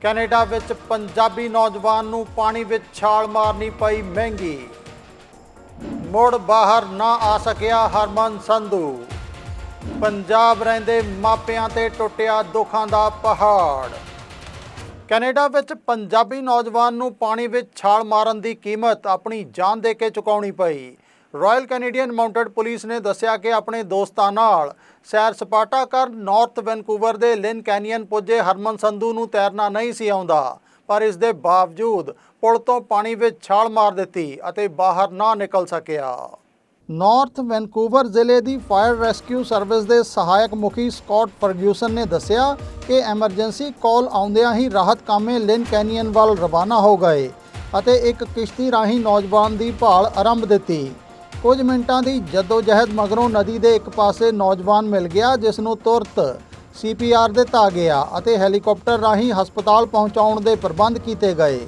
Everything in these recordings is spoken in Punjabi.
ਕੈਨੇਡਾ ਵਿੱਚ ਪੰਜਾਬੀ ਨੌਜਵਾਨ ਨੂੰ ਪਾਣੀ ਵਿੱਚ ਛਾਲ ਮਾਰਨੀ ਪਈ ਮਹਿੰਗੀ। ਮੁੜ ਬਾਹਰ ਨਾ ਆ ਸਕਿਆ ਹਰਮਨ ਸੰਧੂ। ਪੰਜਾਬ ਰਹਿੰਦੇ ਮਾਪਿਆਂ ਤੇ ਟੁੱਟਿਆ ਦੁੱਖਾਂ ਦਾ ਪਹਾੜ। ਕੈਨੇਡਾ ਵਿੱਚ ਪੰਜਾਬੀ ਨੌਜਵਾਨ ਨੂੰ ਪਾਣੀ ਵਿੱਚ ਛਾਲ ਮਾਰਨ ਦੀ ਕੀਮਤ ਆਪਣੀ ਜਾਨ ਦੇ ਕੇ ਚੁਕਾਉਣੀ ਪਈ। ਰਾਇਲ ਕੈਨੇਡੀਅਨ ਮਾਊਂਟਡ ਪੁਲਿਸ ਨੇ ਦੱਸਿਆ ਕਿ ਆਪਣੇ ਦੋਸਤਾਂ ਨਾਲ ਸੈਰ ਸਪਾਟਾ ਕਰ ਨਾਰਥ ਵੈਨਕੂਵਰ ਦੇ ਲਿਨ ਕੈਨੀਅਨ ਪੁੱਜੇ ਹਰਮਨ ਸੰਧੂ ਨੂੰ ਤੈਰਨਾ ਨਹੀਂ ਸੀ ਆਉਂਦਾ, ਪਰ ਇਸ ਦੇ ਬਾਵਜੂਦ ਪੁਲ ਤੋਂ ਪਾਣੀ ਵਿੱਚ ਛਾਲ ਮਾਰ ਦਿੱਤੀ ਅਤੇ ਬਾਹਰ ਨਾ ਨਿਕਲ ਸਕਿਆ। ਨਾਰਥ ਵੈਨਕੂਵਰ ਜ਼ਿਲ੍ਹੇ ਦੀ ਫਾਇਰ ਰੈਸਕਿਊ ਸਰਵਿਸ ਦੇ ਸਹਾਇਕ ਮੁਖੀ ਸਕਾਟ ਫਰਗਿਊਸਨ ਨੇ ਦੱਸਿਆ ਕਿ ਐਮਰਜੈਂਸੀ ਕਾਲ ਆਉਂਦਿਆਂ ਹੀ ਰਾਹਤ ਕਾਮੇ ਲਿਨ ਕੈਨੀਅਨ ਵੱਲ ਰਵਾਨਾ ਹੋ ਗਏ ਅਤੇ ਇੱਕ ਕਿਸ਼ਤੀ ਰਾਹੀਂ ਨੌਜਵਾਨ ਦੀ ਭਾਲ ਆਰੰਭ ਦਿੱਤੀ। ਕੁਝ ਮਿੰਟਾਂ ਦੀ ਜਦੋਜਹਿਦ ਮਗਰੋਂ ਨਦੀ ਦੇ ਇੱਕ ਪਾਸੇ ਨੌਜਵਾਨ ਮਿਲ ਗਿਆ, ਜਿਸ ਨੂੰ ਤੁਰਤ ਸੀਪੀਆਰ ਦਿੱਤਾ ਗਿਆ ਅਤੇ ਹੈਲੀਕਾਪਟਰ ਰਾਹੀਂ ਹਸਪਤਾਲ ਪਹੁੰਚਾਉਣ ਦੇ ਪ੍ਰਬੰਧ ਕੀਤੇ ਗਏ।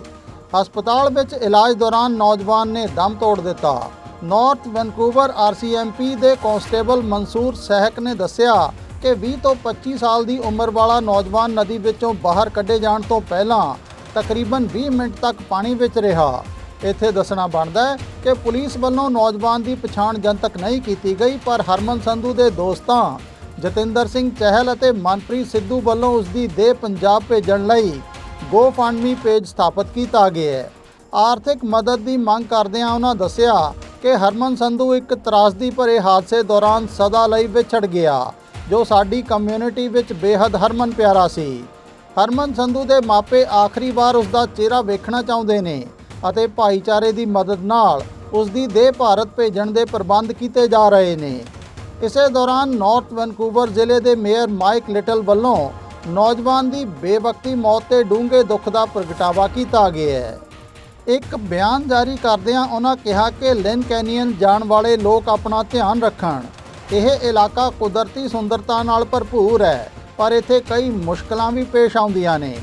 ਹਸਪਤਾਲ ਵਿੱਚ ਇਲਾਜ ਦੌਰਾਨ ਨੌਜਵਾਨ ਨੇ ਦਮ ਤੋੜ ਦਿੱਤਾ। ਨਾਰਥ ਵੈਨਕੂਵਰ ਆਰਸੀਐਮਪੀ ਦੇ ਕਾਂਸਟੇਬਲ ਮਨਸੂਰ ਸਹਿਕ ਨੇ ਦੱਸਿਆ ਕਿ 20 ਤੋਂ 25 ਸਾਲ ਦੀ ਉਮਰ ਵਾਲਾ ਨੌਜਵਾਨ ਨਦੀ ਵਿੱਚੋਂ ਬਾਹਰ ਕੱਢੇ ਜਾਣ ਤੋਂ ਪਹਿਲਾਂ ਤਕਰੀਬਨ 20 ਮਿੰਟ ਤੱਕ ਪਾਣੀ ਵਿੱਚ ਰਿਹਾ। ਇੱਥੇ ਦੱਸਣਾ ਬਣਦਾ ਹੈ ਕਿ ਪੁਲਿਸ ਵੱਲੋਂ ਨੌਜਵਾਨ ਦੀ ਪਛਾਣ ਜਨਤਕ ਨਹੀਂ ਕੀਤੀ ਗਈ, ਪਰ ਹਰਮਨ ਸੰਧੂ ਦੇ ਦੋਸਤਾਂ ਜਤਿੰਦਰ ਸਿੰਘ ਚਹਿਲ ਅਤੇ ਮਨਪ੍ਰੀਤ ਸਿੱਧੂ ਵੱਲੋਂ ਉਸ ਦੀ ਦੇਹ ਪੰਜਾਬ ਭੇਜਣ ਲਈ GoFundMe ਪੇਜ ਸਥਾਪਿਤ ਕੀਤਾ ਗਿਆ ਹੈ। ਆਰਥਿਕ ਮਦਦ ਦੀ ਮੰਗ ਕਰਦਿਆਂ ਉਹਨਾਂ ਦੱਸਿਆ ਕਿ ਹਰਮਨ ਸੰਧੂ ਇੱਕ ਤਰਾਸਦੀ ਭਰੇ ਹਾਦਸੇ ਦੌਰਾਨ ਸਦਾ ਲਈ ਵਿਛੜ ਗਿਆ, ਜੋ ਸਾਡੀ ਕਮਿਊਨਿਟੀ ਵਿੱਚ ਬੇਹੱਦ ਹਰਮਨ ਪਿਆਰਾ ਸੀ। ਹਰਮਨ ਸੰਧੂ ਦੇ ਮਾਪੇ ਆਖਰੀ ਵਾਰ ਉਸ ਦਾ ਚਿਹਰਾ ਵੇਖਣਾ ਚਾਹੁੰਦੇ ਨੇ। ਅਤੇ ਭਾਈਚਾਰੇ ਦੀ ਮਦਦ ਨਾਲ ਉਸ ਦੀ ਦੇਹ ਭਾਰਤ ਭੇਜਣ ਦੇ ਪ੍ਰਬੰਧ ਕੀਤੇ ਜਾ ਰਹੇ ਨੇ। ਇਸੇ ਦੌਰਾਨ ਨਾਰਥ ਵੈਨਕੂਵਰ ਜ਼ਿਲ੍ਹੇ ਦੇ ਮੇਅਰ ਮਾਈਕ ਲਿਟਲ ਵੱਲੋਂ ਨੌਜਵਾਨ ਦੀ ਬੇਵਕਤੀ ਮੌਤ ਤੇ ਡੂੰਘੇ ਦੁੱਖ ਦਾ ਪ੍ਰਗਟਾਵਾ ਕੀਤਾ ਗਿਆ ਹੈ। ਇੱਕ ਬਿਆਨ ਜਾਰੀ ਕਰਦਿਆਂ ਉਹਨਾਂ ਕਿਹਾ ਕਿ ਲਿਨ ਕੈਨੀਅਨ ਜਾਣ ਵਾਲੇ ਲੋਕ ਆਪਣਾ ਧਿਆਨ ਰੱਖਣ। ਇਹ ਇਲਾਕਾ ਕੁਦਰਤੀ ਸੁੰਦਰਤਾ ਨਾਲ ਭਰਪੂਰ ਹੈ, ਪਰ ਇੱਥੇ ਕਈ ਮੁਸ਼ਕਲਾਂ ਵੀ ਪੇਸ਼ ਆਉਂਦੀਆਂ ਨੇ।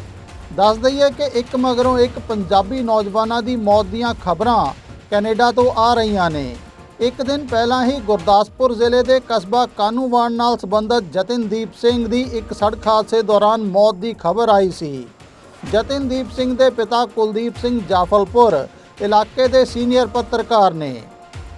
ਦੱਸ ਦਈਏ ਕਿ ਇੱਕ ਮਗਰੋਂ ਇੱਕ ਪੰਜਾਬੀ ਨੌਜਵਾਨਾਂ ਦੀ ਮੌਤ ਦੀਆਂ ਖਬਰਾਂ ਕੈਨੇਡਾ ਤੋਂ ਆ ਰਹੀਆਂ ਨੇ। ਇੱਕ ਦਿਨ ਪਹਿਲਾਂ ਹੀ ਗੁਰਦਾਸਪੁਰ ਜ਼ਿਲ੍ਹੇ ਦੇ ਕਸਬਾ ਕਾਨੂੰਵਾਨ ਨਾਲ ਸੰਬੰਧਿਤ ਜਤਿਨਦੀਪ ਸਿੰਘ ਦੀ ਇੱਕ ਸੜਕ ਹਾਦਸੇ ਦੌਰਾਨ ਮੌਤ ਦੀ ਖਬਰ ਆਈ ਸੀ। ਜਤਿਨਦੀਪ ਸਿੰਘ ਦੇ ਪਿਤਾ ਕੁਲਦੀਪ ਸਿੰਘ ਜਾਫਲਪੁਰ ਇਲਾਕੇ ਦੇ ਸੀਨੀਅਰ ਪੱਤਰਕਾਰ ਨੇ।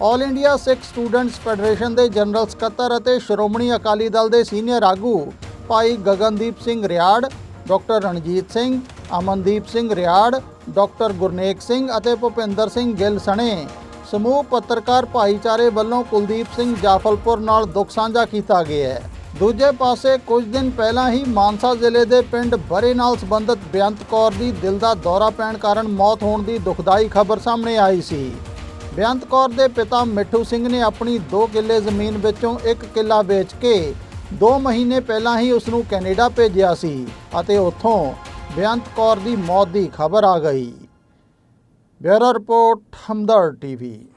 All India Sikh Students Federation ਦੇ ਜਨਰਲ ਸਕੱਤਰ ਅਤੇ ਸ਼੍ਰੋਮਣੀ ਅਕਾਲੀ ਦਲ ਦੇ ਸੀਨੀਅਰ ਆਗੂ ਭਾਈ ਗਗਨਦੀਪ ਸਿੰਘ ਰਿਆੜ ਡਾਕਟਰ ਰਣਜੀਤ ਸਿੰਘ, ਅਮਨਦੀਪ ਸਿੰਘ ਰਿਆੜ, ਡਾਕਟਰ ਗੁਰਨੇਕ ਸਿੰਘ ਅਤੇ ਭੁਪਿੰਦਰ ਸਿੰਘ ਗਿੱਲ ਸਣੇ। ਸਮੂਹ ਪੱਤਰਕਾਰ ਭਾਈਚਾਰੇ ਵੱਲੋਂ ਕੁਲਦੀਪ ਸਿੰਘ ਜਾਫਲਪੁਰ ਨਾਲ ਦੁੱਖ ਸਾਂਝਾ ਕੀਤਾ ਗਿਆ ਹੈ। ਦੂਜੇ ਪਾਸੇ ਕੁਝ ਦਿਨ ਪਹਿਲਾਂ ਹੀ ਮਾਨਸਾ ਜ਼ਿਲ੍ਹੇ ਦੇ ਪਿੰਡ ਬਰੇ ਨਾਲ ਸੰਬੰਧਿਤ ਬੇਅੰਤ ਕੌਰ ਦੀ ਦਿਲ ਦਾ ਦੌਰਾ ਪੈਣ ਕਾਰਨ ਮੌਤ ਹੋਣ ਦੀ ਦੁਖਦਾਈ ਖਬਰ ਸਾਹਮਣੇ ਆਈ ਸੀ। ਬੇਅੰਤ ਕੌਰ ਦੇ ਪਿਤਾ ਮਿੱਠੂ ਸਿੰਘ ਨੇ ਆਪਣੀ 2 ਕਿੱਲੇ ਜ਼ਮੀਨ ਵਿੱਚੋਂ 1 ਕਿੱਲਾ ਵੇਚ ਕੇ 2 ਮਹੀਨੇ ਪਹਿਲਾਂ ਹੀ ਉਸ ਨੂੰ ਕੈਨੇਡਾ ਭੇਜਿਆ ਸੀ ਅਤੇ ਉੱਥੋਂ ਬੇਅੰਤ ਕੌਰ ਦੀ ਮੌਤ ਦੀ ਖਬਰ ਆ ਗਈ। Bureau report Hamdard TV.